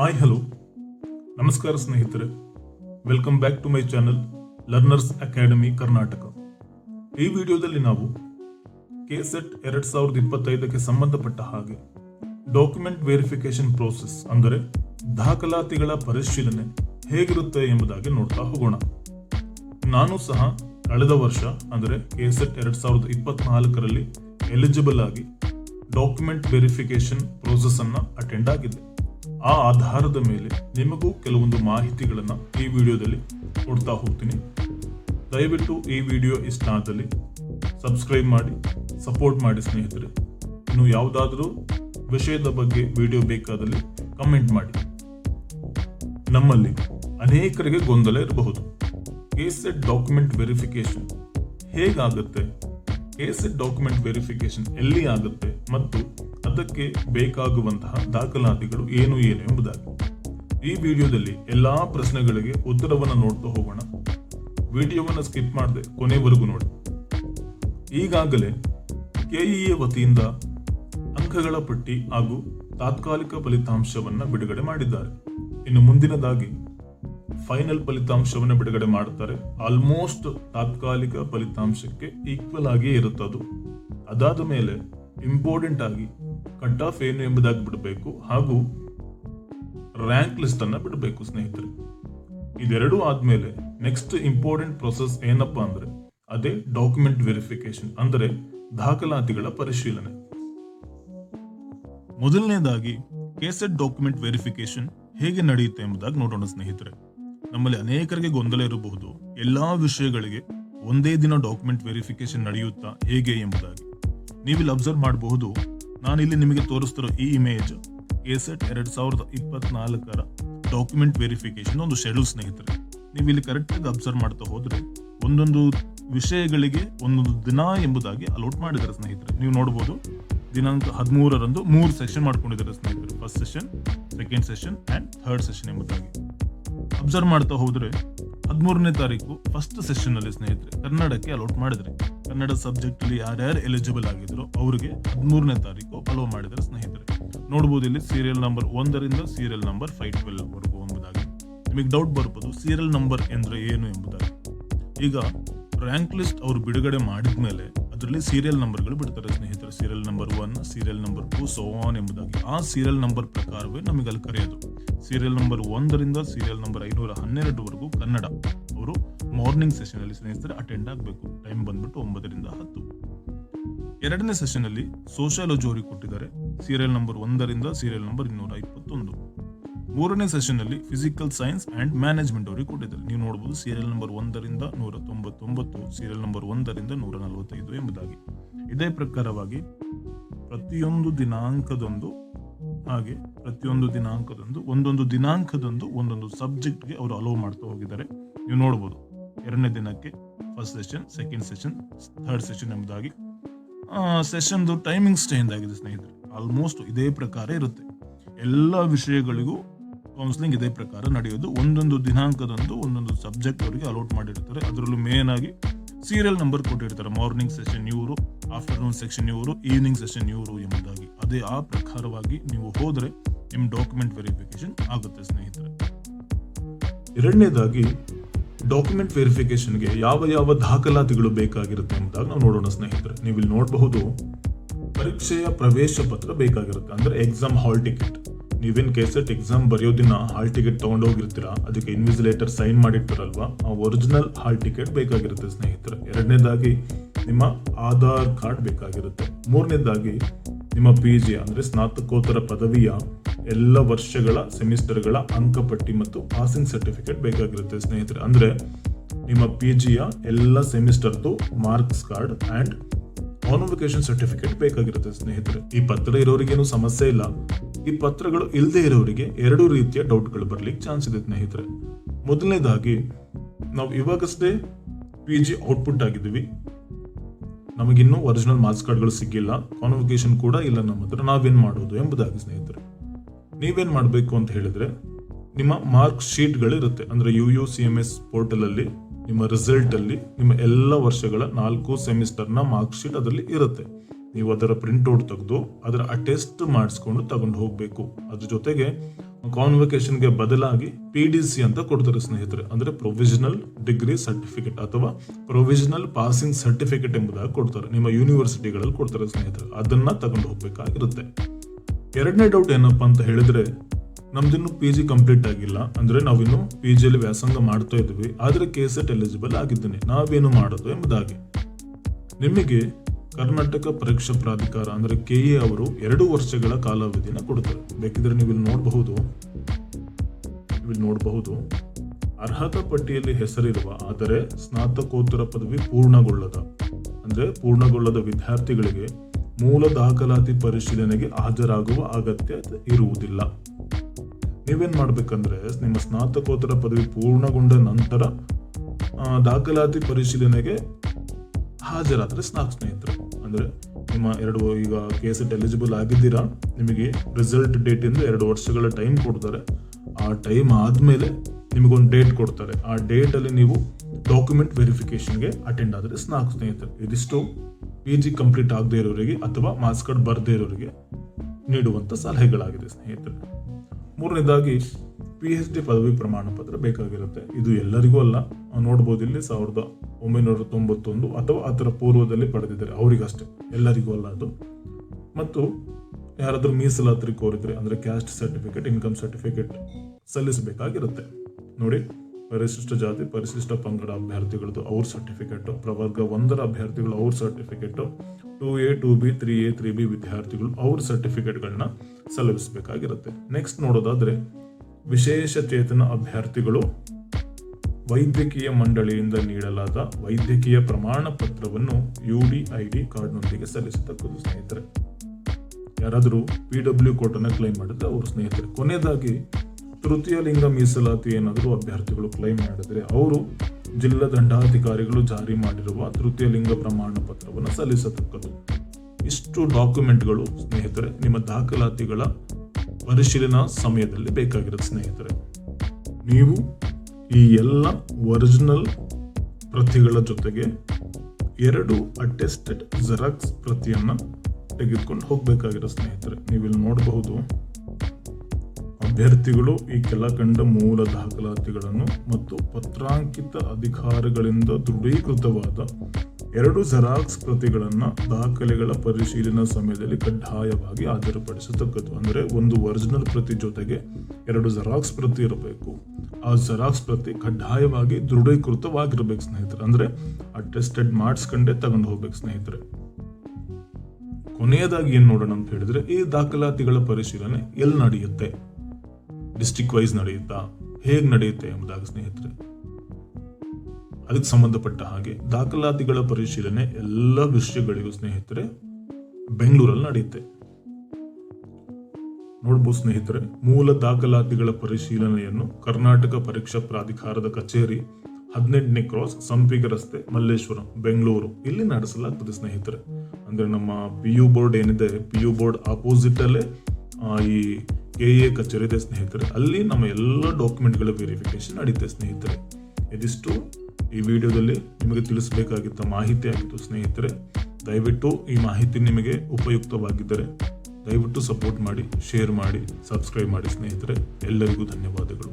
Hi hello ನಮಸ್ಕಾರ ಸ್ನೇಹಿತರೆ. Welcome back to my channel learners academy Karnataka ಈ ವಿಡಿಯೋದಲ್ಲಿ ನಾವು ಕೆಸೆಟ್ ಎರಡ್ ಸಾವಿರದ ಇಪ್ಪತ್ತೈದಕ್ಕೆ ಸಂಬಂಧಪಟ್ಟ ಹಾಗೆ ಡಾಕ್ಯುಮೆಂಟ್ ವೆರಿಫಿಕೇಶನ್ ಪ್ರೋಸೆಸ್ ಅಂದರೆ ದಾಖಲಾತಿಗಳ ಪರಿಶೀಲನೆ ಹೇಗಿರುತ್ತೆ ಎಂಬುದಾಗಿ ನೋಡ್ತಾ ಹೋಗೋಣ. ನಾನು ಸಹ ಕಳೆದ ವರ್ಷ, ಅಂದರೆ ಕೆಸೆಟ್ ಎರಡ್ ಸಾವಿರದ ಇಪ್ಪತ್ನಾಲ್ಕರಲ್ಲಿ ಎಲಿಜಿಬಲ್ ಆಗಿ ಡಾಕ್ಯುಮೆಂಟ್ ವೆರಿಫಿಕೇಶನ್ ಪ್ರೋಸೆಸ್ ಅನ್ನು ಅಟೆಂಡ್ ಆಗಿದೆ ಆ ಆಧಾರದ ಮೇಲೆ ನಿಮಗೂ ಕೆಲವೊಂದು ಮಾಹಿತಿಗಳನ್ನು ಈ ವಿಡಿಯೋದಲ್ಲಿ ಕೊಡ್ತಾ ಹೋಗ್ತೀನಿ. ದಯವಿಟ್ಟು ಈ ವಿಡಿಯೋ ಇಷ್ಟ ಆದಲ್ಲಿ ಸಬ್ಸ್ಕ್ರೈಬ್ ಮಾಡಿ, ಸಪೋರ್ಟ್ ಮಾಡಿ ಸ್ನೇಹಿತರೆ. ಇನ್ನು ಯಾವುದಾದರೂ ವಿಷಯದ ಬಗ್ಗೆ ವಿಡಿಯೋ ಬೇಕಾದಲ್ಲಿ ಕಮೆಂಟ್ ಮಾಡಿ. ನಮ್ಮಲ್ಲಿ ಅನೇಕರಿಗೆ ಗೊಂದಲ ಇರಬಹುದು. ಕೆಸೆಟ್ ಡಾಕ್ಯುಮೆಂಟ್ ವೆರಿಫಿಕೇಶನ್ ಹೇಗಾಗುತ್ತೆ? ಕೆಸೆಟ್ ಡಾಕ್ಯುಮೆಂಟ್ ವೆರಿಫಿಕೇಶನ್ ಎಲ್ಲಿ ಆಗುತ್ತೆ? ಮತ್ತು ಅದಕ್ಕೆ ಬೇಕಾಗುವಂತಹ ದಾಖಲಾತಿಗಳು ಏನು ಏನು ಎಂಬುದಾಗಿ. ಈ ವಿಡಿಯೋದಲ್ಲಿ ಎಲ್ಲಾ ಪ್ರಶ್ನೆಗಳಿಗೆ ಉತ್ತರವನ್ನು ನೋಡ್ತಾ ಹೋಗೋಣ. ವಿಡಿಯೋವನ್ನು ಸ್ಕಿಪ್ ಮಾಡದೆ ಕೊನೆವರೆಗೂ ನೋಡಿ. ಈಗಾಗಲೇ ಕೆಇಎ ವತಿಯಿಂದ ಅಂಕಗಳ ಪಟ್ಟಿ ಹಾಗೂ ತಾತ್ಕಾಲಿಕ ಫಲಿತಾಂಶವನ್ನ ಬಿಡುಗಡೆ ಮಾಡಿದ್ದಾರೆ. ಇನ್ನು ಮುಂದಿನದಾಗಿ ಫೈನಲ್ ಫಲಿತಾಂಶವನ್ನು ಬಿಡುಗಡೆ ಮಾಡುತ್ತಾರೆ. ಆಲ್ಮೋಸ್ಟ್ ತಾತ್ಕಾಲಿಕ ಫಲಿತಾಂಶಕ್ಕೆ ಈಕ್ವಲ್ ಆಗಿಯೇ ಇರುತ್ತದು. ಅದು ಅದಾದ ಮೇಲೆ ಇಂಪಾರ್ಟೆಂಟ್ ಆಗಿ ಕಟ್ ಆಫ್ ಏನು ಎಂಬುದಾಗಿ ಬಿಡಬೇಕು ಹಾಗೂ ರ್ಯಾಂಕ್ ಲಿಸ್ಟ್ ಅನ್ನ ಬಿಡಬೇಕು ಸ್ನೇಹಿತರೆ. ಇದೆರಡೂ ಆದ್ಮೇಲೆ ನೆಕ್ಸ್ಟ್ ಇಂಪಾರ್ಟೆಂಟ್ ಪ್ರೊಸೆಸ್ ಏನಪ್ಪಾ ಅಂದ್ರೆ ಅದೇ ಡಾಕ್ಯುಮೆಂಟ್ ವೆರಿಫಿಕೇಶನ್ ಅಂದರೆ ದಾಖಲಾತಿಗಳ ಪರಿಶೀಲನೆ. ಮೊದಲನೇದಾಗಿ ಕೇಸೆಟ್ ಡಾಕ್ಯುಮೆಂಟ್ ವೆರಿಫಿಕೇಶನ್ ಹೇಗೆ ನಡೆಯುತ್ತೆ ಎಂಬುದಾಗಿ ನೋಡೋಣ ಸ್ನೇಹಿತರೆ. ನಮ್ಮಲ್ಲಿ ಅನೇಕರಿಗೆ ಗೊಂದಲ ಇರಬಹುದು. ಎಲ್ಲಾ ವಿಷಯಗಳಿಗೆ ಒಂದೇ ದಿನ ಡಾಕ್ಯುಮೆಂಟ್ ವೆರಿಫಿಕೇಶನ್ ನಡೆಯುತ್ತಾ ಹೇಗೆ ಎಂಬುದಾಗಿ. ನೀವಿಲ್ಲಿ ಅಬ್ಸರ್ವ್ ಮಾಡಬಹುದು ನಾನಿಲ್ಲಿ ನಿಮಗೆ ತೋರಿಸ್ತಿರೋ ಈ ಇಮೇಜ್ ಕೆಸೆಟ್ ಎರಡು ಸಾವಿರದ ಇಪ್ಪತ್ನಾಲ್ಕರ ಡಾಕ್ಯುಮೆಂಟ್ ವೆರಿಫಿಕೇಶನ್ ಒಂದು ಶೆಡ್ಯೂಲ್ ಸ್ನೇಹಿತರೆ. ನೀವು ಇಲ್ಲಿ ಕರೆಕ್ಟಾಗಿ ಅಬ್ಸರ್ವ್ ಮಾಡ್ತಾ ಹೋದರೆ ಒಂದೊಂದು ವಿಷಯಗಳಿಗೆ ಒಂದೊಂದು ದಿನ ಎಂಬುದಾಗಿ ಅಲೋಟ್ ಮಾಡಿದ್ದಾರೆ ಸ್ನೇಹಿತರೆ. ನೀವು ನೋಡ್ಬೋದು, ದಿನಾಂಕ ಹದಿಮೂರರಂದು ಮೂರು ಸೆಷನ್ ಮಾಡ್ಕೊಂಡಿದ್ದಾರೆ ಸ್ನೇಹಿತರು. First session second session and third session ಎಂಬುದಾಗಿ. ಅಬ್ಸರ್ವ್ ಮಾಡ್ತಾ ಹೋದ್ರೆ ಹದಿಮೂರನೇ ತಾರೀಕು ಫಸ್ಟ್ ಸೆಷನ್ ಅಲ್ಲಿ ಸ್ನೇಹಿತರೆ, ಕನ್ನಡಕ್ಕೆ ಅಲೋಟ್ ಮಾಡಿದ್ರೆ. ಕನ್ನಡ ಸಬ್ಜೆಕ್ಟ್ ಅಲ್ಲಿ ಯಾರ್ಯಾರು ಎಲಿಜಿಬಲ್ ಆಗಿದ್ರು ಅವರಿಗೆ ಹದಿಮೂರನೇ ತಾರೀಕು ಅಲೋ ಮಾಡಿದ್ರೆ ಸ್ನೇಹಿತರೆ. ನೋಡಬಹುದು ಇಲ್ಲಿ ಸೀರಿಯಲ್ ನಂಬರ್ ಒಂದರಿಂದ ಸೀರಿಯಲ್ ನಂಬರ್ ಫೈವ್ ಟ್ವೆಲ್ ವರೆಗೂ ಎಂಬುದಾಗಿ ನಿಮಗೆ ಡೌಟ್ ಬರ್ಬೋದು ಸೀರಿಯಲ್ ನಂಬರ್ ಎಂದ್ರೆ ಏನು ಎಂಬುದಾಗಿ. ಈಗ ರ್ಯಾಂಕ್ ಲಿಸ್ಟ್ ಅವರು ಬಿಡುಗಡೆ ಮಾಡಿದ್ಮೇಲೆ ಅದರಲ್ಲಿ ಸೀರಿಯಲ್ ನಂಬರ್ಗಳು ಬಿಡ್ತಾರೆ ಸ್ನೇಹಿತರೆ. Serial number one serial number two so on ಎಂಬುದಾಗಿ. ಆ ಸೀರಿಯಲ್ ನಂಬರ್ ಪ್ರಕಾರವೇ ನಮಗೆ ಅಲ್ಲಿ ಕರೆಯೋದು. ಸೀರಿಯಲ್ ನಂಬರ್ ಒಂದರಿಂದ ಸೀರಿಯಲ್ ನಂಬರ್ ಐನೂರ ಹನ್ನೆರಡುವರೆಗೂ ಕನ್ನಡ. ಅವರು ಮಾರ್ನಿಂಗ್ ಸೆಷನ್ ಅಲ್ಲಿ ಸ್ನೇಹಿತರೆ ಅಟೆಂಡ್ ಆಗಬೇಕು. ಟೈಮ್ ಬಂದ್ಬಿಟ್ಟು ಒಂಬತ್ತರಿಂದ ಹತ್ತು. ಎರಡನೇ ಸೆಷನ್ ಅಲ್ಲಿ ಸೋಶಿಯಾಲಜಿ ಅವರಿಗೆ ಕೊಟ್ಟಿದ್ದಾರೆ. ಸೀರಿಯಲ್ ನಂಬರ್ ಒಂದರಿಂದ ಸೀರಿಯಲ್ ನಂಬರ್ ಇನ್ನೂರ ಇಪ್ಪತ್ತೊಂದು ಮೂರನೇ ಸೆಷನ್ ಅಲ್ಲಿ ಫಿಸಿಕಲ್ ಸೈನ್ಸ್ ಅಂಡ್ ಮ್ಯಾನೇಜ್ಮೆಂಟ್ ಅವರಿಗೆ ಕೊಟ್ಟಿದ್ದಾರೆ. ನೀವು ನೋಡಬಹುದು ಸೀರಿಯಲ್ ನಂಬರ್ ಒಂದರಿಂದ ನೂರ ತೊಂಬತ್ತೊಂಬತ್ತು ಸೀರಿಯಲ್ ನಂಬರ್ ಒಂದರಿಂದ ನೂರ ನಲವತ್ತೈದು ಎಂಬುದಾಗಿ. ಇದೇ ಪ್ರಕಾರವಾಗಿ ಪ್ರತಿಯೊಂದು ದಿನಾಂಕದೊಂದು ಹಾಗೆ ಪ್ರತಿಯೊಂದು ದಿನಾಂಕದಂದು ಒಂದೊಂದು ದಿನಾಂಕದಂದು ಒಂದೊಂದು ಸಬ್ಜೆಕ್ಟ್ಗೆ ಅವರು ಅಲೋವ್ ಮಾಡ್ತಾ ಹೋಗಿದ್ದಾರೆ. ನೀವು ನೋಡ್ಬೋದು ಎರಡನೇ ದಿನಕ್ಕೆ first session second session third session ಎಂಬುದಾಗಿ. ಸೆಷನ್ದು ಟೈಮಿಂಗ್ಸ್ ಚೇಂಜ್ ಆಗಿದೆ ಸ್ನೇಹಿತರೆ. ಆಲ್ಮೋಸ್ಟ್ ಇದೇ ಪ್ರಕಾರ ಇರುತ್ತೆ. ಎಲ್ಲ ವಿಷಯಗಳಿಗೂ ಕೌನ್ಸಿಲಿಂಗ್ ಇದೇ ಪ್ರಕಾರ ನಡೆಯೋದು ಒಂದೊಂದು ದಿನಾಂಕದಂದು ಒಂದೊಂದು ಸಬ್ಜೆಕ್ಟ್ ಅವರಿಗೆ ಅಲೋಟ್ ಮಾಡಿರ್ತಾರೆ. ಅದರಲ್ಲೂ ಮೇನ್ ಆಗಿ ಸೀರಿಯಲ್ ನಂಬರ್ ಕೊಟ್ಟಿರ್ತಾರೆ. ಮಾರ್ನಿಂಗ್ ಸೆಷನ್ ಇವರು ಆಫ್ಟರ್ನೂನ್ ಸೆಕ್ಷನ್ ಇವರು ಈವ್ನಿಂಗ್ ಸೆಷನ್ ಇವರು ಎಂಬುದಾಗಿ. ಅದೇ ಆ ಪ್ರಕಾರವಾಗಿ ನೀವು ಹೋದರೆ ನಿಮ್ಮ ಡಾಕ್ಯುಮೆಂಟ್ ವೆರಿಫಿಕೇಶನ್ ಆಗುತ್ತೆ, ಸ್ನೇಹಿತರೆ. ಎರಡನೇದಾಗಿ ಡಾಕ್ಯುಮೆಂಟ್ ವೆರಿಫಿಕೇಶನ್ಗೆ ಯಾವ ಯಾವ ದಾಖಲಾತಿಗಳು ಬೇಕಾಗಿರುತ್ತೆ ಎಂಬುದಾಗಿ ನಾವು ನೋಡೋಣ, ಸ್ನೇಹಿತರೆ. ನೀವು ಇಲ್ಲಿ ನೋಡಬಹುದು ಪರೀಕ್ಷೆಯ ಪ್ರವೇಶ ಪತ್ರ ಬೇಕಾಗಿರುತ್ತೆ. ಅಂದರೆ ಎಕ್ಸಾಮ್ ಹಾಲ್ ಟಿಕೆಟ್ ನೀವೇನ್ ಕೆಸೆಟ್ ಎಕ್ಸಾಮ್ ಬರೆಯೋ ದಿನ ಹಾಲ್ ಟಿಕೆಟ್ ತಗೊಂಡೋಗಿರ್ತೀರಾ ಅದಕ್ಕೆ ಇನ್ವಿಸಿಲೇಟರ್ ಸೈನ್ ಮಾಡಿರ್ತಾರಲ್ವಾ ಆ ಒರಿಜಿನಲ್ ಹಾಲ್ ಟಿಕೆಟ್ ಬೇಕಾಗಿರುತ್ತೆ ಸ್ನೇಹಿತರೆ. ಎರಡನೇದಾಗಿ ನಿಮ್ಮ ಆಧಾರ್ ಕಾರ್ಡ್ ಬೇಕಾಗಿರುತ್ತೆ. ಮೂರನೇದಾಗಿ ನಿಮ್ಮ ಪಿ ಜಿ ಅಂದ್ರೆ ಸ್ನಾತಕೋತ್ತರ ಪದವಿಯ ಎಲ್ಲ ವರ್ಷಗಳ ಸೆಮಿಸ್ಟರ್ಗಳ ಅಂಕಪಟ್ಟಿ ಮತ್ತು ಪಾಸಿಂಗ್ ಸರ್ಟಿಫಿಕೇಟ್ ಬೇಕಾಗಿರುತ್ತೆ ಸ್ನೇಹಿತರೆ. ಅಂದ್ರೆ ನಿಮ್ಮ ಪಿ ಜಿಯ ಎಲ್ಲ ಸೆಮಿಸ್ಟರ್ದು marks card and convocation certificate ಬೇಕಾಗಿರುತ್ತೆ ಸ್ನೇಹಿತರೆ. ಈ ಪತ್ರ ಇರೋರಿಗೇನು ಸಮಸ್ಯೆ ಇಲ್ಲ. ಈ ಪತ್ರಗಳು ಇಲ್ಲದೆ ಇರೋರಿಗೆ ಎರಡು ರೀತಿಯ ಡೌಟ್ಗಳು ಬರ್ಲಿಕ್ಕೆ ಚಾನ್ಸ್ ಇದೆ ಸ್ನೇಹಿತರೆ. ಮೊದಲನೇದಾಗಿ, ನಾವು ಇವಾಗಷ್ಟೇ ಪಿ ಜಿ ಔಟ್ಪುಟ್ ಆಗಿದ್ದೀವಿ. ನಮಗಿನ್ನೂ ಒರಿಜಿನಲ್ ಮಾರ್ಕ್ಸ್ ಕಾರ್ಡ್ಗಳು ಸಿಕ್ಕಿಲ್ಲ ಕಾನ್ವೊಕೇಶನ್ ಕೂಡ ಇಲ್ಲ ನಮ್ಮ ಹತ್ರ. ನಾವೇನು ಮಾಡೋದು ಎಂಬುದಾಗಿ ಸ್ನೇಹಿತರೆ. ನೀವೇನ್ ಮಾಡಬೇಕು ಅಂತ ಹೇಳಿದ್ರೆ, ನಿಮ್ಮ ಮಾರ್ಕ್ ಶೀಟ್ಗಳಿರುತ್ತೆ ಅಂದ್ರೆ U U C M S portal ಅಲ್ಲಿ, ನಿಮ್ಮ ರಿಸಲ್ಟ್ ಅಲ್ಲಿ, ನಿಮ್ಮ ಎಲ್ಲ ವರ್ಷಗಳ ನಾಲ್ಕು ಸೆಮಿಸ್ಟರ್ನ ಮಾರ್ಕ್ ಶೀಟ್ ಅದರಲ್ಲಿ ಇರುತ್ತೆ. ನೀವು ಅದರ ಪ್ರಿಂಟ್ಔಟ್ ತೆಗೆದು ಅದರ ಅಟೆಸ್ಟ್ ಮಾಡಿಸ್ಕೊಂಡು ತಗೊಂಡು ಹೋಗಬೇಕು. ಅದ್ರ ಜೊತೆಗೆ ಕಾನ್ವೊಕೇಶನ್ಗೆ ಬದಲಾಗಿ ಪಿ ಡಿ ಸಿ ಅಂತ ಕೊಡ್ತಾರೆ ಸ್ನೇಹಿತರೆ. ಅಂದ್ರೆ ಪ್ರೊವಿಷನಲ್ ಡಿಗ್ರಿ ಸರ್ಟಿಫಿಕೇಟ್ ಅಥವಾ ಪ್ರೊವಿಷನಲ್ ಪಾಸಿಂಗ್ ಸರ್ಟಿಫಿಕೇಟ್ ಎಂಬುದಾಗಿ ಕೊಡ್ತಾರೆ. ನಿಮ್ಮ ಯೂನಿವರ್ಸಿಟಿಗಳಲ್ಲಿ ಕೊಡ್ತಾರೆ ಸ್ನೇಹಿತರೆ. ಅದನ್ನ ತಗೊಂಡು ಹೋಗ್ಬೇಕಾಗಿರುತ್ತೆ. ಎರಡನೇ ಡೌಟ್ ಏನಪ್ಪಾ ಅಂತ ಹೇಳಿದ್ರೆ, ನಮ್ದಿನ್ನು ಪಿ ಜಿ ಕಂಪ್ಲೀಟ್ ಆಗಿಲ್ಲ. ಅಂದ್ರೆ ನಾವಿನ್ನು ಪಿ ಜಿಯಲ್ಲಿ ವ್ಯಾಸಂಗ ಮಾಡ್ತಾ ಇದ್ವಿ. ಆದರೆ ಕೆ ಸೆಟ್ ಎಲಿಜಿಬಲ್ ಆಗಿದ್ದೀನಿ. ನಾವೇನು ಮಾಡೋದು ಎಂಬುದಾಗಿ. ನಿಮಗೆ ಕರ್ನಾಟಕ ಪರೀಕ್ಷಾ ಪ್ರಾಧಿಕಾರ ಅಂದ್ರೆ ಕೆ ಎ ಅವರು ಎರಡು ವರ್ಷಗಳ ಕಾಲಾವಧಿನ ಕೊಡ್ತಾರೆ ಬೇಕಿದ್ರೆ ನೀವು ಇಲ್ಲಿ ನೋಡಬಹುದು. ಇಲ್ಲಿ ನೋಡಬಹುದು. ಅರ್ಹತಾ ಪಟ್ಟಿಯಲ್ಲಿ ಹೆಸರಿರುವ, ಆದರೆ ಸ್ನಾತಕೋತ್ತರ ಪದವಿ ಪೂರ್ಣಗೊಳ್ಳದ, ಅಂದ್ರೆ ಪೂರ್ಣಗೊಳ್ಳದ ವಿದ್ಯಾರ್ಥಿಗಳಿಗೆ ಮೂಲ ದಾಖಲಾತಿ ಪರಿಶೀಲನೆಗೆ ಹಾಜರಾಗುವ ಅಗತ್ಯ ಇರುವುದಿಲ್ಲ. ನೀವೇನು ಮಾಡ್ಬೇಕಂದ್ರೆ, ನಿಮ್ಮ ಸ್ನಾತಕೋತ್ತರ ಪದವಿ ಪೂರ್ಣಗೊಂಡ ನಂತರ ದಾಖಲಾತಿ ಪರಿಶೀಲನೆಗೆ ಹಾಜರಾದ್ರೆ ಸ್ನಾಕ್ ಸ್ನೇಹಿತರು. ಅಂದರೆ ನಿಮ್ಮ ಎರಡು ಈಗ ಕೇಸೆಟ್ ಎಲಿಜಿಬಲ್ ಆಗಿದ್ದೀರಾ, ನಿಮಗೆ ರಿಸಲ್ಟ್ ಡೇಟ್ ಇಂದ ಎರಡು ವರ್ಷಗಳ ಟೈಮ್ ಕೊಡ್ತಾರೆ. ಆ ಟೈಮ್ ಆದ್ಮೇಲೆ ನಿಮಗೊಂದು ಡೇಟ್ ಕೊಡ್ತಾರೆ. ಆ ಡೇಟ್ ಅಲ್ಲಿ ನೀವು ಡಾಕ್ಯುಮೆಂಟ್ ವೆರಿಫಿಕೇಶನ್ಗೆ ಅಟೆಂಡ್ ಆದರೆ ಸ್ನಾಕ್ ಸ್ನೇಹಿತರು. ಇದಿಷ್ಟು ಪಿ ಜಿ ಕಂಪ್ಲೀಟ್ ಆಗದೆ ಇರೋರಿಗೆ ಅಥವಾ ಮಾರ್ಕ್ಸ್ ಕಾರ್ಡ್ ಬರದೇ ಇರೋರಿಗೆ ನೀಡುವಂತ ಸಲಹೆಗಳಾಗಿದೆ ಸ್ನೇಹಿತರೆ. ಮೂರನೇದಾಗಿ ಪಿ ಎಚ್ ಡಿ ಪದವಿ ಪ್ರಮಾಣ ಪತ್ರ ಬೇಕಾಗಿರುತ್ತೆ. ಇದು ಎಲ್ಲರಿಗೂ ಅಲ್ಲ. ನೋಡ್ಬೋದು ಇಲ್ಲಿ ಸಾವಿರದ ಒಂಬೈನೂರ ತೊಂಬತ್ತೊಂದು ಅಥವಾ ಅದರ ಪೂರ್ವದಲ್ಲಿ ಪಡೆದಿದ್ದಾರೆ. ಅವರಿಗಷ್ಟೇ. ಎಲ್ಲರಿಗೂ ಅಲ್ಲ ಅದು. ಮತ್ತು ಯಾರಾದರೂ ಮೀಸಲಾತಿ ಕೋರಿದ್ರೆ ಅಂದರೆ ಕ್ಯಾಸ್ಟ್ ಸರ್ಟಿಫಿಕೇಟ್ ಇನ್ಕಮ್ ಸರ್ಟಿಫಿಕೇಟ್ ಸಲ್ಲಿಸಬೇಕಾಗಿರುತ್ತೆ. ನೋಡಿ, ಪರಿಶಿಷ್ಟ ಜಾತಿ, ಪರಿಶಿಷ್ಟ ಪಂಗಡ ಅಭ್ಯರ್ಥಿಗಳದ್ದು ಅವ್ರ ಸರ್ಟಿಫಿಕೇಟು ಪ್ರವರ್ಗ ಒಂದರ ಅಭ್ಯರ್ಥಿಗಳು ಅವ್ರ certificate two A two B three A three B ವಿದ್ಯಾರ್ಥಿಗಳು ಅವ್ರ ಸರ್ಟಿಫಿಕೇಟ್ಗಳನ್ನ ಸಲ್ಲಿಸಬೇಕಾಗಿರುತ್ತೆ. ನೆಕ್ಸ್ಟ್ ನೋಡೋದಾದ್ರೆ ವಿಶೇಷ ಚೇತನ ಅಭ್ಯರ್ಥಿಗಳು ವೈದ್ಯಕೀಯ ಮಂಡಳಿಯಿಂದ ನೀಡಲಾದ ವೈದ್ಯಕೀಯ ಪ್ರಮಾಣ ಪತ್ರವನ್ನು ಯು ಡಿ ಐ ಡಿ ಕಾರ್ಡ್ನೊಂದಿಗೆ ಸಲ್ಲಿಸತಕ್ಕದ್ದು ಸ್ನೇಹಿತರೆ. ಯಾರಾದರೂ ಪಿ ಡಬ್ಲ್ಯೂ ಕೋಟನ್ನು ಕ್ಲೈಮ್ ಮಾಡಿದ್ರೆ ಅವರು ಸ್ನೇಹಿತರೆ. ಕೊನೆಯದಾಗಿ ತೃತೀಯ ಲಿಂಗ ಮೀಸಲಾತಿ ಏನಾದರೂ ಅಭ್ಯರ್ಥಿಗಳು ಕ್ಲೈಮ್ ಮಾಡಿದರೆ ಅವರು ಜಿಲ್ಲಾ ದಂಡಾಧಿಕಾರಿಗಳು ಜಾರಿ ಮಾಡಿರುವ ತೃತೀಯ ಲಿಂಗ ಪ್ರಮಾಣ ಪತ್ರವನ್ನು ಸಲ್ಲಿಸತಕ್ಕದ್ದು. ಇಷ್ಟು ಡಾಕ್ಯುಮೆಂಟ್ಗಳು ಸ್ನೇಹಿತರೆ, ನಿಮ್ಮ ದಾಖಲಾತಿಗಳ ಪರಿಶೀಲನಾ ಸಮಯದಲ್ಲಿ ಬೇಕಾಗಿರುತ್ತೆ ಸ್ನೇಹಿತರೆ, ನೀವು ಈ ಎಲ್ಲ ಒರಿಜಿನಲ್ ಪ್ರತಿಗಳ ಜೊತೆಗೆ ಎರಡು ಅಟೆಸ್ಟೆಡ್ ಜೆರಾಕ್ಸ್ ಪ್ರತಿಯನ್ನು ತೆಗೆದುಕೊಂಡು ಹೋಗಬೇಕಾಗಿರೋ ಸ್ನೇಹಿತರೆ, ನೀವಿಲ್ಲಿ ನೋಡಬಹುದು ಅಭ್ಯರ್ಥಿಗಳು ಈ ಕೆಳಕಂಡ ಮೂಲ ದಾಖಲಾತಿಗಳನ್ನು ಮತ್ತು ಪತ್ರಾಂಕಿತ ಅಧಿಕಾರಿಗಳಿಂದ ದೃಢೀಕೃತವಾದ ಎರಡು ಜೆರಾಕ್ಸ್ ಪ್ರತಿಗಳನ್ನ ದಾಖಲೆಗಳ ಪರಿಶೀಲನಾ ಸಮಯದಲ್ಲಿ ಕಡ್ಡಾಯವಾಗಿ ಹಾಜರುಪಡಿಸತಕ್ಕದ್ದು. ಅಂದ್ರೆ ಒಂದು ಒರಿಜಿನಲ್ ಪ್ರತಿ ಜೊತೆಗೆ ಎರಡು ಜೆರಾಕ್ಸ್ ಪ್ರತಿ ಇರಬೇಕು. ಆ ಜೆರಾಕ್ಸ್ ಪ್ರತಿ ಕಡ್ಡಾಯವಾಗಿ ದೃಢೀಕೃತವಾಗಿರ್ಬೇಕು ಸ್ನೇಹಿತರೆ. ಅಂದ್ರೆ ಅಟೆಸ್ಟೆಡ್ ಮಾಡಿಸ್ಕೊಂಡೇ ತಗೊಂಡು ಹೋಗ್ಬೇಕು ಸ್ನೇಹಿತರೆ. ಕೊನೆಯದಾಗಿ ಏನು ನೋಡೋಣ ಅಂತ ಹೇಳಿದ್ರೆ ಈ ದಾಖಲಾತಿಗಳ ಪರಿಶೀಲನೆ ಎಲ್ಲಿ ನಡೆಯುತ್ತೆ? ಡಿಸ್ಟಿಕ್ ವೈಸ್ ನಡೆಯುತ್ತಾ ಹೇಗೆ ನಡೆಯುತ್ತೆ ಎಂಬುದಾಗಿ ಸ್ನೇಹಿತರೆ. ಅದಕ್ಕೆ ಸಂಬಂಧಪಟ್ಟ ಹಾಗೆ ದಾಖಲಾತಿಗಳ ಪರಿಶೀಲನೆ ಎಲ್ಲ ವಿಷಯಗಳಿಗೂ ಸ್ನೇಹಿತರೆ ಬೆಂಗಳೂರಲ್ಲಿ ನಡೆಯುತ್ತೆ. ನೋಡ್ಬೋದು ಸ್ನೇಹಿತರೆ, ಮೂಲ ದಾಖಲಾತಿಗಳ ಪರಿಶೀಲನೆಯನ್ನು ಕರ್ನಾಟಕ ಪರೀಕ್ಷಾ ಪ್ರಾಧಿಕಾರದ ಕಚೇರಿ ಹದಿನೆಂಟನೇ ಕ್ರಾಸ್ ಸಂಪಿಗೆ ರಸ್ತೆ, ಮಲ್ಲೇಶ್ವರಂ, ಬೆಂಗಳೂರು ಇಲ್ಲಿ ನಡೆಸಲಾಗ್ತದೆ ಸ್ನೇಹಿತರೆ. ಅಂದರೆ ನಮ್ಮ ಪಿ ಯು ಬೋರ್ಡ್ ಏನಿದೆ ಪಿ ಯು ಬೋರ್ಡ್ ಅಪೋಸಿಟ್ ಅಲ್ಲೇ ಈ ಎ ಎ ಕಚೇರಿ ಇದೆ ಸ್ನೇಹಿತರೆ, ಅಲ್ಲಿ ನಮ್ಮ ಎಲ್ಲ ಡಾಕ್ಯುಮೆಂಟ್ಗಳ ವೆರಿಫಿಕೇಶನ್ ನಡೀತೆ ಸ್ನೇಹಿತರೆ. ಇದಿಷ್ಟು ಈ ವಿಡಿಯೋದಲ್ಲಿ ನಿಮಗೆ ತಿಳಿಸಬೇಕಾಗಿದ್ದ ಮಾಹಿತಿ ಆಗಿತ್ತು ಸ್ನೇಹಿತರೆ. ದಯವಿಟ್ಟು ಈ ಮಾಹಿತಿ ನಿಮಗೆ ಉಪಯುಕ್ತವಾಗಿದ್ದರೆ ದಯವಿಟ್ಟು ಸಪೋರ್ಟ್ ಮಾಡಿ ಶೇರ್ ಮಾಡಿ ಸಬ್ಸ್ಕ್ರೈಬ್ ಮಾಡಿ ಸ್ನೇಹಿತರೆ. ಎಲ್ಲರಿಗೂ ಧನ್ಯವಾದಗಳು.